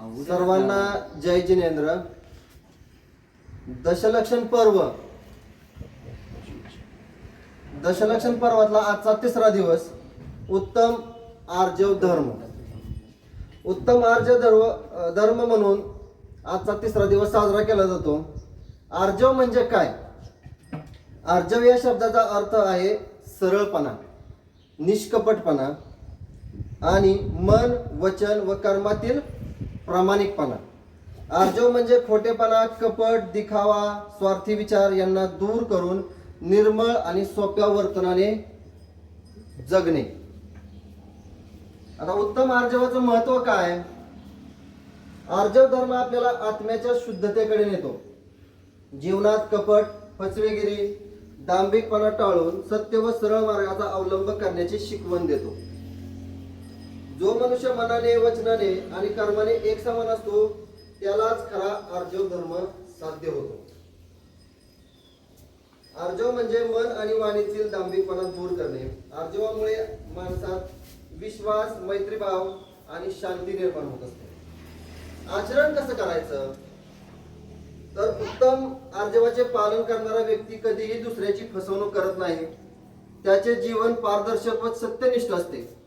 सर्वांना जय जिनेंद्र. दशलक्षण पर्व. दशलक्षण पर्वातला आजचा तिसरा दिवस उत्तम आर्जव धर्म. उत्तम आर्जव धर्म धर्म म्हणून आजचा तिसरा दिवस साजरा केला जातो. आर्जव म्हणजे काय? आर्जव या शब्दाचा अर्थ आहे सरळपणा निष्कपटपणा आणि मन वचन व कर्मातील प्रामाणिकपणा. आर्जव म्हणजे खोटेपणा कपट दिखावा स्वार्थी विचार यांना दूर करून निर्मळ आणि सोप्या वर्तनाने जगणे. आता उत्तम आर्जवाचं महत्त्व काय? आर्जव धर्म आपल्याला आत्म्याच्या शुद्धतेकडे नेतो. जीवनात कपट फसवेगिरी दांभिकपणा टाळून सत्य व सरळ मार्गाचा अवलंब करण्याची शिकवण देतो. जो मनुष्य मनाने वचनाने आणि कर्माने एक समान असतो त्यालाच खरा अर्जव धर्म साध्य होतो. अर्जव म्हणजे मन आणि वाणीतील दांभिकपणा दूर करणे. अर्जवामुळे माणसात विश्वास मैत्रीभाव आणि शांती निर्माण होत असते. आचरण कसं करायचं? तर उत्तम आर्जवाचे पालन करणारा व्यक्ती कधीही दुसऱ्याची फसवणूक करत नाही. त्याचे जीवन पारदर्शक व सत्यनिष्ठ असते.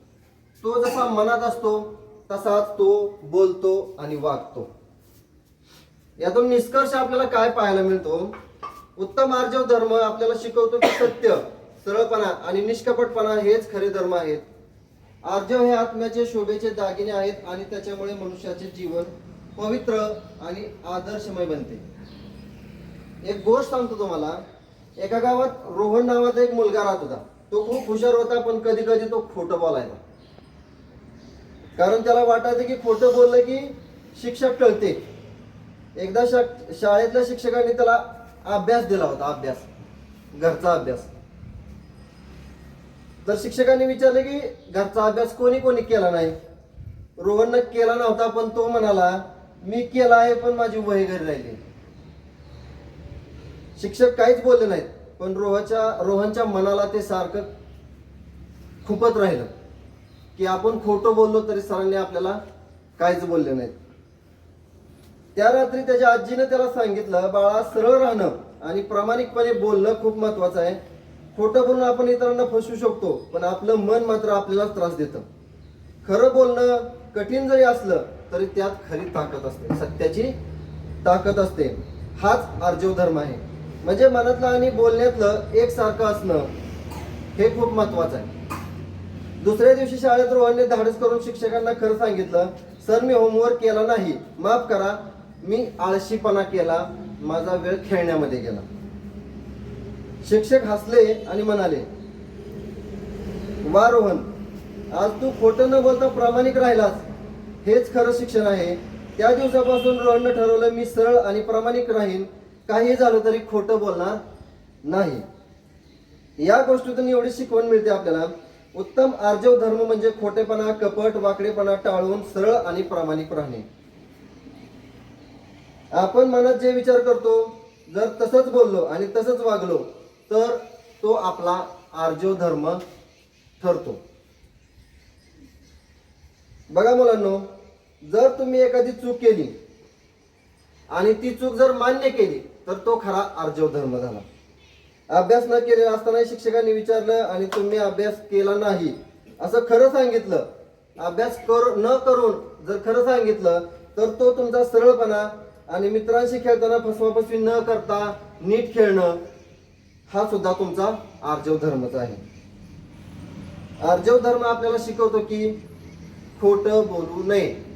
तो जसा मनात असतो तसाच तो बोलतो आणि वागतो. यातून निष्कर्ष आपल्याला काय पाहायला मिळतो? उत्तम आर्जव धर्म आपल्याला शिकवतो की सत्य सरळपणा आणि निष्कपटपणा हेच खरे धर्म आहेत. आर्जव हे आत्म्याचे शोभेचे दागिने आहेत आणि त्याच्यामुळे मनुष्याचे जीवन पवित्र आणि आदर्शमय बनते. एक गोष्ट सांगतो तुम्हाला एका गावात रोहन नावाचा एक मुलगा राहत होता. तो खूप हुशार होता पण कधी कधी तो खोटं बोलायचा. कारण त्याला वाटायचं की खोटं बोललं की शिक्षक टळते. एकदा शा- शाळेतल्या शिक्षकांनी त्याला अभ्यास दिला होता अभ्यास. घरचा अभ्यास. तर शिक्षकांनी विचारले की घरचा अभ्यास कोणी कोणी केला नाही? रोहननं केला नव्हता पण तो म्हणाला मी केला आहे पण माझी वही घरी राहिली शिक्षक काहीच बोलले नाहीत पण रोहच्या रोहनच्या मनाला ते सारखं खुपत राहिलं. की आपण खोटं बोललो तरी सरांनी आपल्याला काहीच बोलले नाहीत. त्या रात्री त्याच्या आजीनं त्याला सांगितलं बाळा सरळ राहणं आणि प्रामाणिकपणे बोलणं खूप महत्वाचं आहे. खोटं बोलून आपण इतरांना फसवू शकतो पण आपलं मन मात्र आपल्याला त्रास देतं. खरं बोलणं कठीण जरी असलं तरी त्यात खरी ताकद असते. सत्याची ताकद असते. हाच आर्जव धर्म आहे. म्हणजे मनातलं आणि बोलण्यातलं एकसारखं असणं हे खूप महत्वाचं आहे. दुसऱ्या दिवशी शाळेत रोहनने धाडस करून शिक्षकांना खरं सांगितलं सर मी होमवर्क केला नाही. माफ करा. मी आळशीपणा केला. माझा वेळ खेळण्यामध्ये गेला. शिक्षक हसले आणि म्हणाले वा रोहन आज तू खोटं न बोलता प्रामाणिक राहिलास. हेच खरं शिक्षण आहे. त्या दिवसापासून रोहननं ठरवलं मी सरळ आणि प्रामाणिक राहीन. काही झालं तरी खोटं बोलणार नाही. या गोष्टीतून एवढी शिकवण मिळते आपल्याला. उत्तम आर्जव धर्म म्हणजे खोटेपणा कपट वाकडेपणा टाळून सरळ आणि प्रामाणिक राहणे. आपण मनात जे विचार करतो जर तसंच बोललो आणि तसंच वागलो तर तो आपला आर्जव धर्म ठरतो. बघा मुलांनो जर तुम्ही एखादी चूक केली आणि ती चूक जर मान्य केली तर तो खरा आर्जव धर्म झाला. अभ्यास न केलेला असताना शिक्षकांनी विचारलं आणि तुम्ही अभ्यास केला नाही. असं खरं सांगितलं. अभ्यास कर न करून जर खरं सांगितलं तर तो तुमचा सरळपणा आणि मित्रांशी खेळताना फसवाफसवी न करता नीट खेळणं हा सुद्धा तुमचा आर्जव धर्मच आहे. आर्जव धर्म आपल्याला शिकवतो की खोटं बोलू नये.